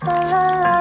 啦啦啦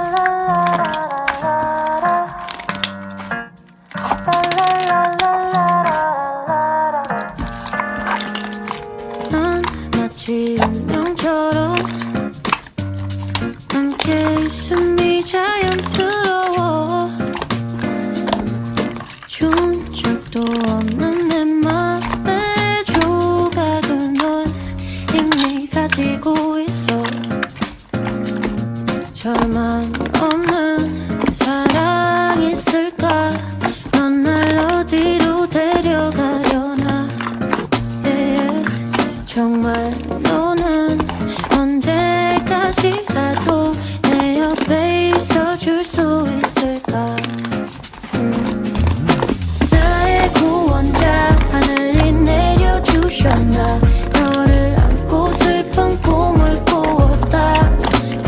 내려주셨나? 너를 안고 슬픈 꿈을 꾸었다.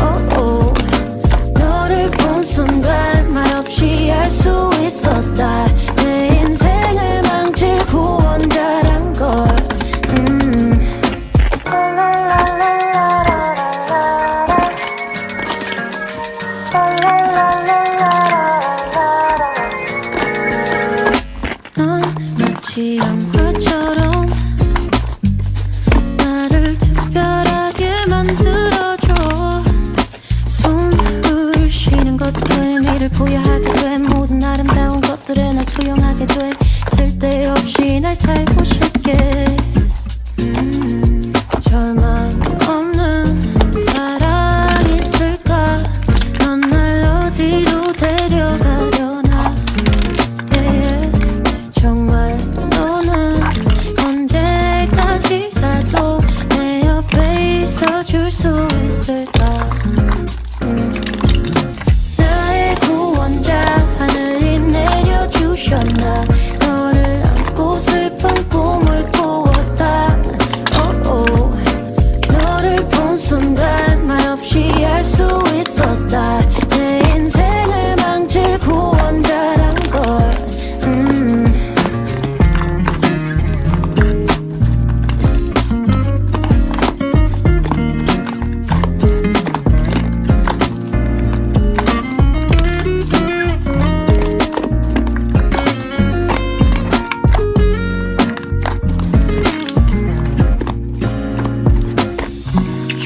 Oh, 너를 본 순간 말 없이 알 수 있었다. 내 인생을 망칠 구원자란 걸. 음. 넌 마치 영화처럼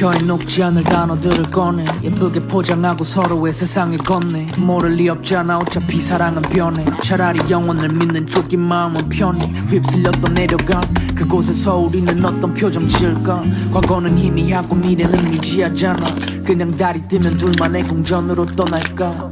혀에 녹지 않을 단어들을 꺼내. 예쁘게 포장하고 서로의 세상을 건네. 모를 리 없잖아 어차피 사랑은 변해. 차라리 영혼을 믿는 쫓긴 마음은 편해. 휩쓸렸던 내려가. 그곳에서 우리는 어떤 표정 지을까? 과거는 희미하고 미래는 미지하잖아. 그냥 달이 뜨면 둘만의 공전으로 떠날까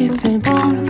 집을 걸어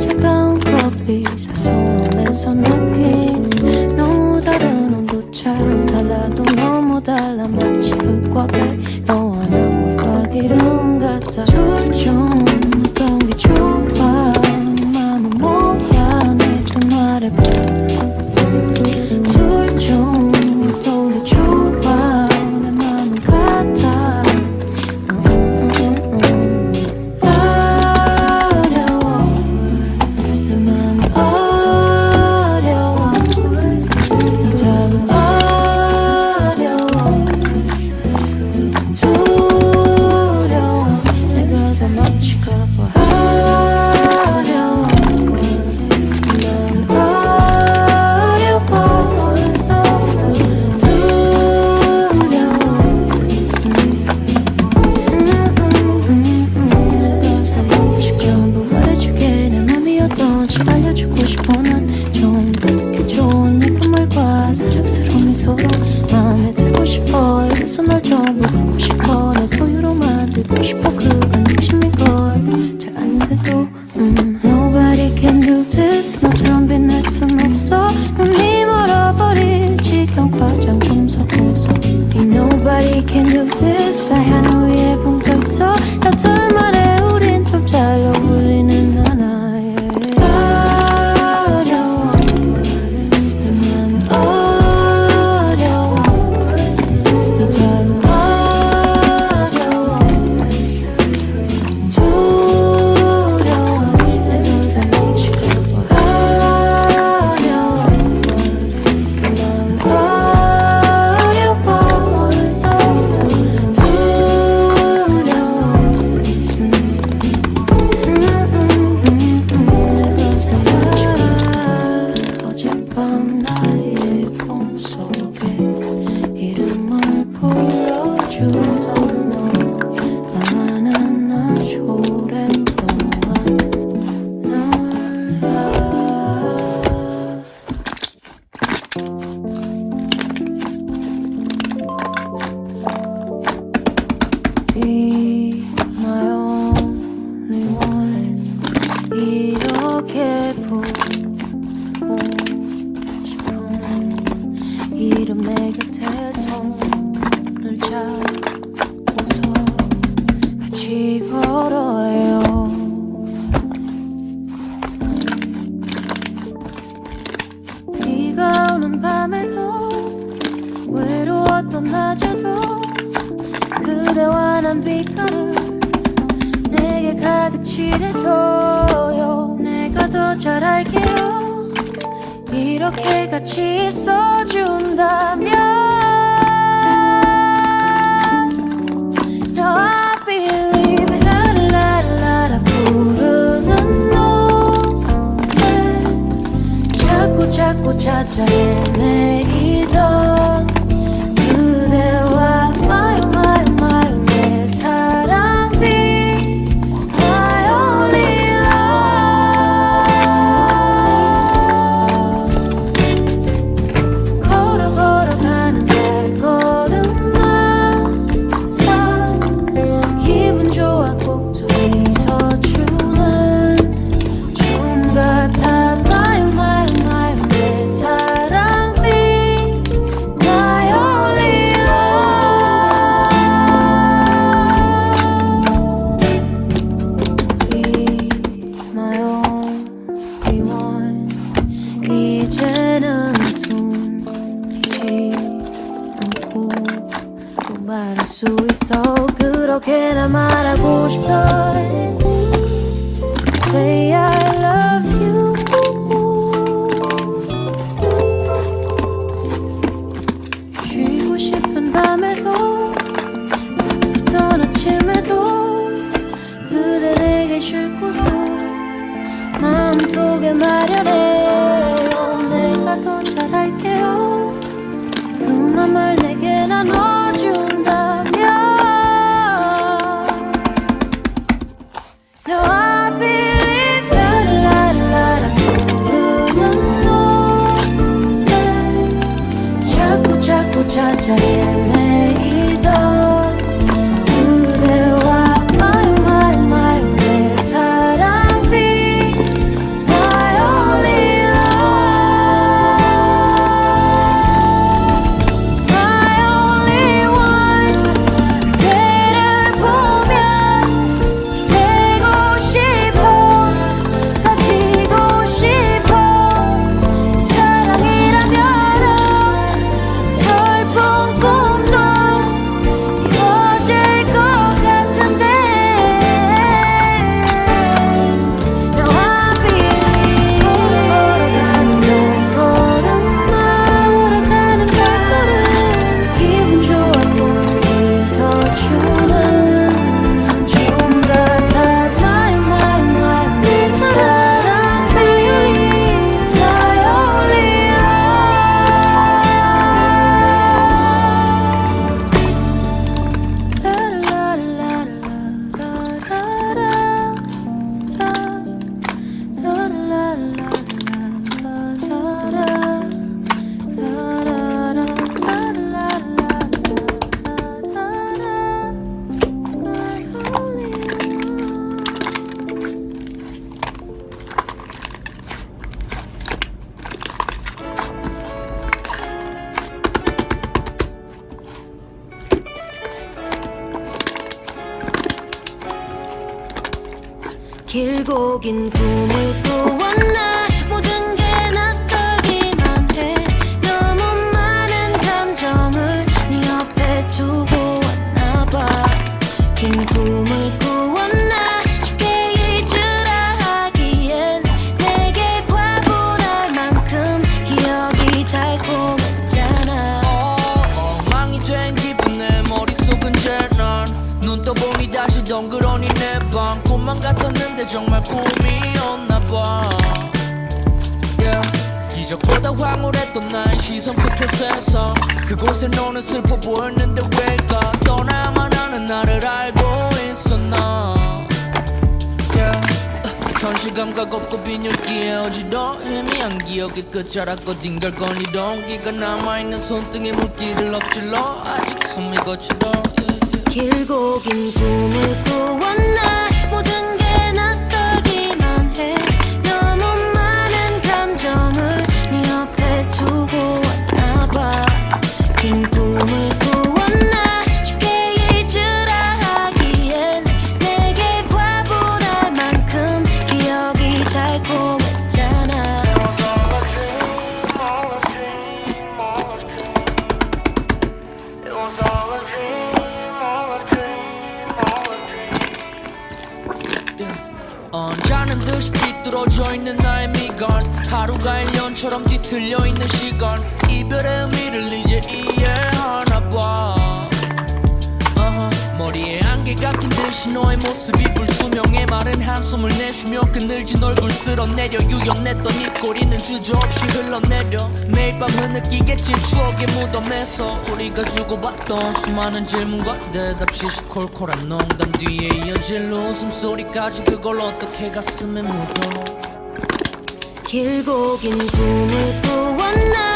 차가운 커피 사소함에서 녹인 너무 다른 온도처럼 달라도 너무 달라 마치 흙과 배 We can do this. I know 찾아 헤매이던 이렇게나 말하고 싶어. Say I love you. 쉬고 싶은 밤에도 바쁜 아침에도 그대 내게 쉴 곳을 마음속에 마련해. 길고 긴 꿈을 꾸었나 꿈만 같았는데 정말 꿈이었나 봐 yeah. 기적보다 황홀했던 나의 시선 끝에 세상 그곳에 너는 슬퍼 보였는데 왜일까 떠나만 하는 나를 알고 있었나. 현실 감각 없고 빈혈기에 어지러 희미한 기억의 끝자락과 딩갈거니 동기가 남아있는 손등에 물기를 엎질러 아직 숨이 거칠어 길고 긴 꿈을 꾸었나 모든 안개가 낀 듯이 너의 모습이 불투명해. 마른 한숨을 내쉬며 그늘진 얼굴 쓸어내려. 유연했던 입꼬리는 주저없이 흘러내려. 매일 밤 흐느끼겠지 추억의 무덤에서. 우리가 주고받던 수많은 질문과 대답 시시콜콜한 농담 뒤에 이어질 웃음소리까지 그걸 어떻게 가슴에 묻어. 길고 긴 꿈을 꾸었나